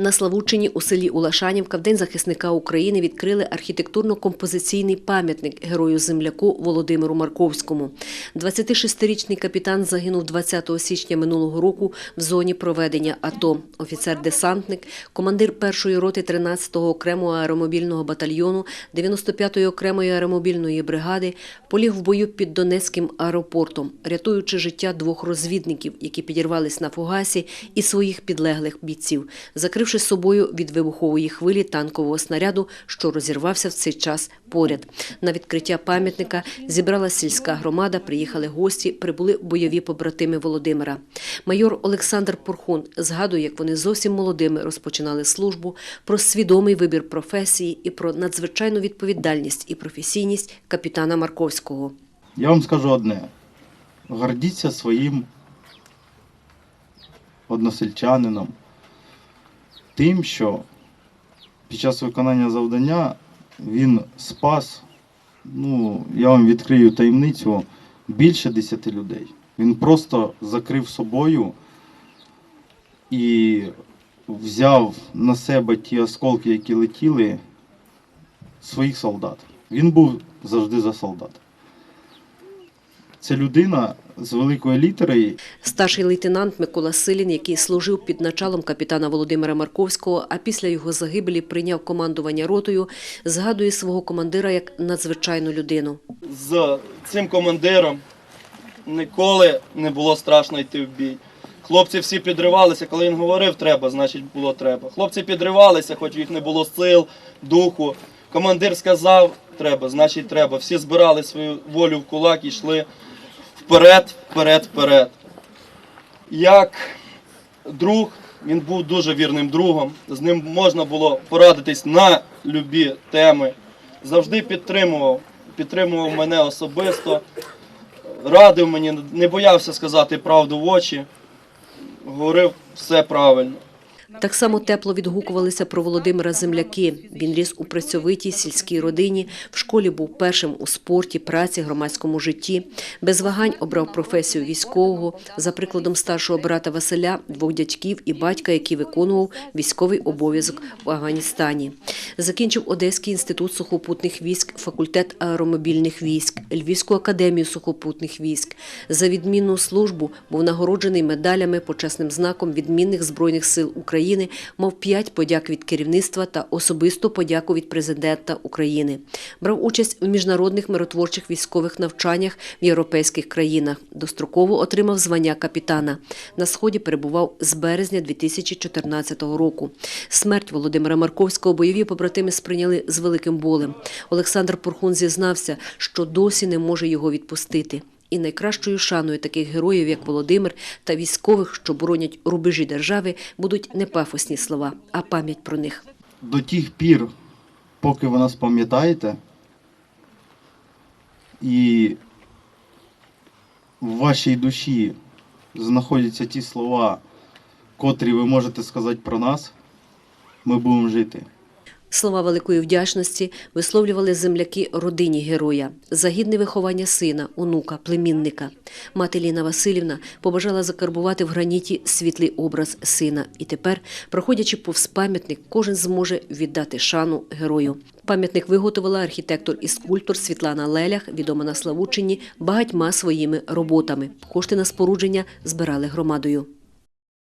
На Славутчині у селі Улашанівка в День захисника України відкрили архітектурно-композиційний пам'ятник герою-земляку Володимиру Марковському. 26-річний капітан загинув 20 січня минулого року в зоні проведення АТО. Офіцер-десантник, командир першої роти 13-го окремого аеромобільного батальйону 95-ї окремої аеромобільної бригади поліг в бою під Донецьким аеропортом, рятуючи життя двох розвідників, які підірвались на фугасі, і своїх підлеглих бійців, закривши собою від вибухової хвилі танкового снаряду, що розірвався в цей час поряд. На відкриття пам'ятника зібрала сільська громада, приїхали гості, прибули бойові побратими Володимира. Майор Олександр Порхун згадує, як вони зовсім молодими розпочинали службу, про свідомий вибір професії і про надзвичайну відповідальність і професійність капітана Марковського. Я вам скажу одне: гордіться своїм односельчанином, тим, що під час виконання завдання він спас, ну, я вам відкрию таємницю, більше 10 людей. Він просто закрив собою і взяв на себе ті осколки, які летіли, своїх солдат. Він був завжди за солдат. Це людина з великої літери, Старший лейтенант Микола Силін, який служив під началом капітана Володимира Марковського, а після його загибелі прийняв командування ротою, згадує свого командира як надзвичайну людину. з цим командиром ніколи не було страшно йти в бій. Хлопці всі підривалися, коли він говорив, треба, значить було треба. Хлопці підривалися, хоч їх не було сил, духу. Командир сказав, треба, значить треба. Всі збирали свою волю в кулак і йшли вперед, вперед, вперед. Як друг, він був дуже вірним другом. З ним можна було порадитись на любі теми. Завжди підтримував, підтримував мене особисто, радив мені, не боявся сказати правду в очі, говорив все правильно. Так само тепло відгукувалися про Володимира земляки. Він ріс у працьовитій сільській родині, в школі був першим у спорті, праці, громадському житті. Без вагань обрав професію військового, за прикладом старшого брата Василя, двох дядьків і батька, який виконував військовий обов'язок в Афганістані. Закінчив Одеський інститут сухопутних військ, факультет аеромобільних військ, Львівську академію сухопутних військ. За відмінну службу був нагороджений медалями, почесним знаком відмінних збройних сил України, мав п'ять подяк від керівництва та особисту подяку від президента України. Брав участь у міжнародних миротворчих військових навчаннях в європейських країнах. Достроково отримав звання капітана. На сході перебував з березня 2014 року. Смерть Володимира Марковського бойові побратими сприйняли з великим болем. Олександр Порхун зізнався, що досі не може його відпустити. І найкращою шаною таких героїв, як Володимир, та військових, що боронять рубежі держави, будуть не пафосні слова, а пам'ять про них. до тих пір, поки ви нас пам'ятаєте, і в вашій душі знаходяться ті слова, котрі ви можете сказати про нас, ми будемо жити. Слова великої вдячності висловлювали земляки родині героя за гідне виховання сина, онука, племінника. Мати Ліна Васильівна побажала закарбувати в граніті світлий образ сина. І тепер, проходячи повз пам'ятник, кожен зможе віддати шану герою. Пам'ятник виготовила архітектор і скульптор Світлана Лелях, відома на Славутчині, багатьма своїми роботами. Кошти на спорудження збирали громадою.